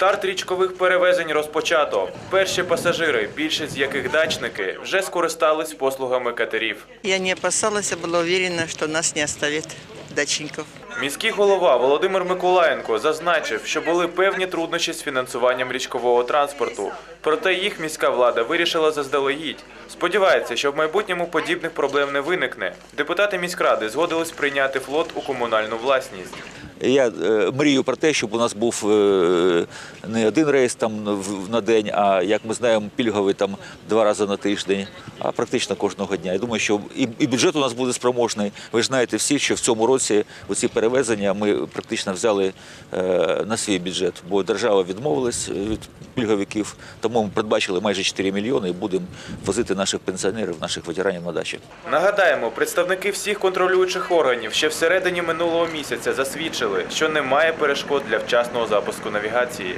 Старт річкових перевезень розпочато. Перші пасажири, більшість з яких дачники, вже скористались послугами катерів. Я не опасалась, а была уверена, что нас не оставят дачников. Міський голова Володимир Миколаєнко зазначив, що були певні труднощі з фінансуванням річкового транспорту. Проте їх міська влада вирішила заздалегідь. Сподівається, що в майбутньому подібних проблем не виникне. Депутати міськради згодились прийняти флот у комунальну власність. Я е, мрію про те, щоб у нас був е, не один рейс там на день, а як ми знаємо, пільговий там два рази на тиждень, а практично кожного дня. Я думаю, що і, бюджет у нас буде спроможний. Ви ж знаєте всі, що в цьому році оці перевезення ми практично взяли е, на свій бюджет, бо держава відмовилась від пільговиків, тому ми передбачили майже 4 мільйони і будемо возити наших пенсіонерів, наших ветеранів на дачі. Нагадаємо, представники всіх контролюючих органів ще всередині минулого місяця засвідчили, що немає перешкод для вчасного запуску навігації.